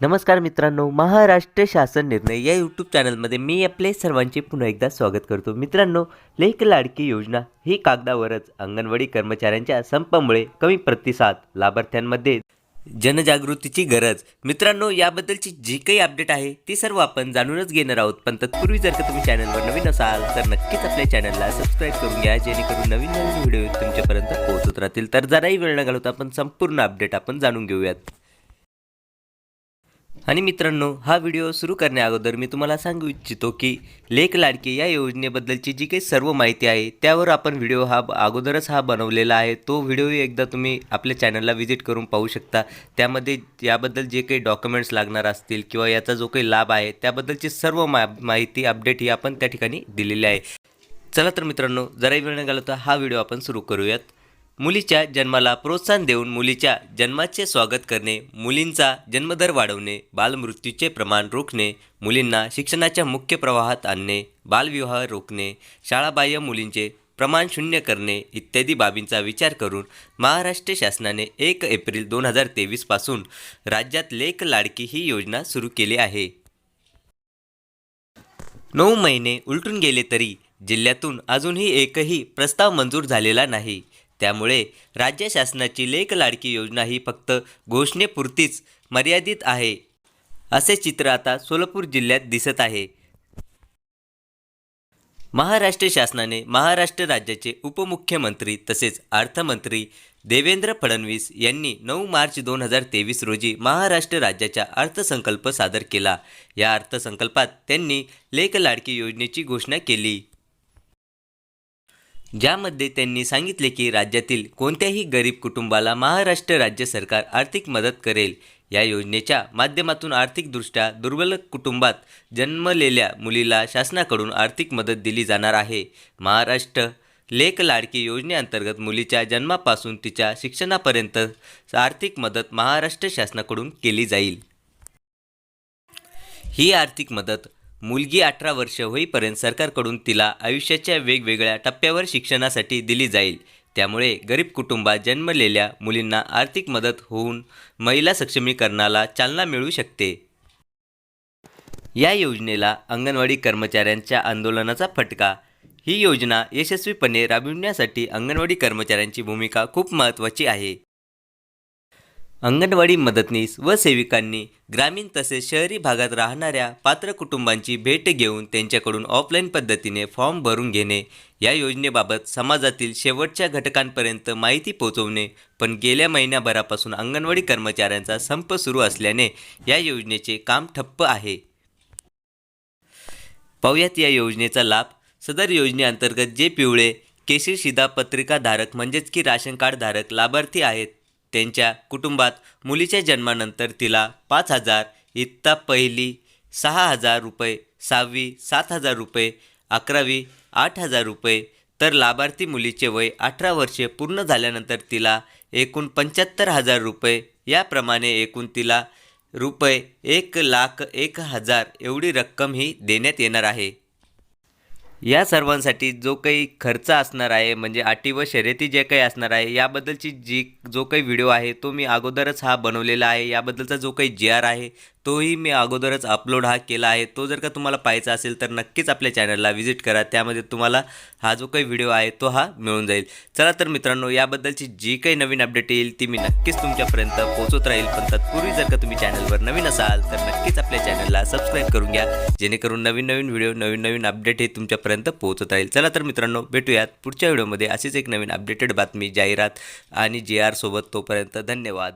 नमस्कार मित्रांनो महाराष्ट्र शासन निर्णय या यूट्यूब चॅनलमध्ये मी आपले सर्वांचे पुन्हा एकदा स्वागत करतो. मित्रांनो लेख लाडकी योजना ही कागदावरच अंगणवाडी कर्मचाऱ्यांच्या संपामुळे कमी प्रतिसाद लाभार्थ्यांमध्ये जनजागृतीची गरज. मित्रांनो याबद्दलची जी काही अपडेट आहे ती सर्व आपण जाणूनच घेणार आहोत. पण तत्पूर्वी जर का तुम्ही चॅनलवर नवीन असाल तर नक्कीच आपल्या चॅनलला सबस्क्राईब करून घ्या जेणेकरून नवीन नवीन व्हिडिओ तुमच्यापर्यंत पोहोचत राहतील. तर जराही वेळ न घालवता आपण संपूर्ण अपडेट आपण जाणून घेऊयात. आणि मित्रांनो हा व्हिडिओ सुरू करण्या अगोदर मी तुम्हाला सांगू इच्छितो की लेख लाडके या योजनेबद्दलची जी काही सर्व माहिती आहे त्यावर आपण व्हिडिओ हा अगोदरच हा बनवलेला आहे. तो व्हिडिओही एकदा तुम्ही आपल्या चॅनलला व्हिजिट करून पाहू शकता. त्यामध्ये याबद्दल जे काही डॉक्युमेंट्स लागणार असतील किंवा याचा जो काही लाभ आहे त्याबद्दलची सर्व मा माहिती अपडेट ही आपण त्या ठिकाणी दिलेली आहे. चला तर मित्रांनो जराही वेळ न घालवता हा व्हिडिओ आपण सुरू करूयात. मुलीच्या जन्माला प्रोत्साहन देऊन मुलीच्या जन्माचे स्वागत करणे मुलींचा जन्मदर वाढवणे बालमृत्यूचे प्रमाण रोखणे मुलींना शिक्षणाच्या मुख्य प्रवाहात आणणे बालविवाह रोखणे शाळाबाह्य मुलींचे प्रमाण शून्य करणे इत्यादी बाबींचा विचार करून महाराष्ट्र शासनाने एक एप्रिल दोन हजार तेवीसपासून राज्यात लेख लाडकी ही योजना सुरू केली आहे. नऊ महिने उलटून गेले तरी जिल्ह्यातून अजूनही एकही प्रस्ताव मंजूर झालेला नाही. त्यामुळे राज्य शासनाची लेख लाडकी योजना ही फक्त घोषणेपुरतीच मर्यादित आहे. असे चित्र आता सोलापूर जिल्ह्यात दिसत आहे. महाराष्ट्र शासनाने महाराष्ट्र राज्याचे उपमुख्यमंत्री तसेच अर्थमंत्री देवेंद्र फडणवीस यांनी नऊ मार्च दोन हजार तेवीस रोजी महाराष्ट्र राज्याचा अर्थसंकल्प सादर केला. या अर्थसंकल्पात त्यांनी लेख लाडकी योजनेची घोषणा केली. ज्यामध्ये त्यांनी सांगितले की राज्यातील कोणत्याही गरीब कुटुंबाला महाराष्ट्र राज्य सरकार आर्थिक मदत करेल. या योजनेच्या माध्यमातून आर्थिकदृष्ट्या दुर्बल कुटुंबात जन्मलेल्या मुलीला शासनाकडून आर्थिक मदत दिली जाणार आहे. महाराष्ट्र लेख लाडकी योजनेअंतर्गत मुलीच्या जन्मापासून तिच्या शिक्षणापर्यंत आर्थिक मदत महाराष्ट्र शासनाकडून केली जाईल. ही आर्थिक मदत मुलगी अठरा वर्ष होईपर्यंत सरकारकडून तिला आयुष्याच्या वेगवेगळ्या टप्प्यावर शिक्षणासाठी दिली जाईल. त्यामुळे गरीब कुटुंबात जन्मलेल्या मुलींना आर्थिक मदत होऊन महिला सक्षमीकरणाला चालना मिळू शकते. या योजनेला अंगणवाडी कर्मचाऱ्यांच्या आंदोलनाचा फटका. ही योजना यशस्वीपणे राबविण्यासाठी अंगणवाडी कर्मचाऱ्यांची भूमिका खूप महत्त्वाची आहे. अंगणवाडी मदतनीस व सेविकांनी ग्रामीण तसेच शहरी भागात राहणाऱ्या पात्र कुटुंबांची भेट घेऊन त्यांच्याकडून ऑफलाईन पद्धतीने फॉर्म भरून घेणे या योजनेबाबत समाजातील शेवटच्या घटकांपर्यंत माहिती पोहोचवणे. पण गेल्या महिन्याभरापासून अंगणवाडी कर्मचाऱ्यांचा संप सुरू असल्याने या योजनेचे काम ठप्प आहे. पाहुयात या योजनेचा लाभ. सदर योजनेअंतर्गत जे पिवळे केशरी पत्रिकाधारक म्हणजेच की राशन कार्डधारक लाभार्थी आहेत. त्यांच्या कुटुंबात मुलीच्या जन्मानंतर तिला पाच हजार इत्ता पहिली सहा हजार रुपये सहावी सात हजार रुपये अकरावी आठ हजार रुपये तर लाभार्थी मुलीचे वय अठरा वर्षे पूर्ण झाल्यानंतर तिला एकूण पंच्याहत्तर हजार रुपये. याप्रमाणे एकूण तिला रुपये एक लाख एक हजार एवढी रक्कम ही देण्यात येणार आहे. या सर्वांसाठी जो काही खर्च असणार आहे म्हणजे अटी व शर्यती जे काही असणार आहे याबद्दलची जी जो काही व्हिडिओ आहे तो मी अगोदरच हा बनवलेला आहे. याबद्दलचा जो काही जी आर आहे तोही मी अगोदरच अपलोड हा केला आहे. तो जर का तुम्हाला पाहायचा असेल तर नक्कीच आपल्या चॅनलला व्हिजिट करा. त्यामध्ये तुम्हाला हा जो काही व्हिडिओ आहे तो हा मिळून जाईल. चला तर मित्रांनो याबद्दलची जी काही नवीन अपडेट येईल ती मी नक्कीच तुमच्यापर्यंत पोहोचत राहील. पण तत्पूर्वी जर का तुम्ही चॅनलवर नवीन असाल तर नक्कीच आपल्या चॅनलला सबस्क्राईब करून घ्या. जेणेकरून नवीन नवीन व्हिडिओ नवीन नवीन अपडेट हे तुमच्या तुमच्यापर्यंत पोहोचत राहील चला तर मित्रांनो भेटूयात पुढच्या व्हिडिओमध्ये. अशीच एक नवीन अपडेटेड बातमी जाहिरात आणि जे आर सोबत तोपर्यंत धन्यवाद.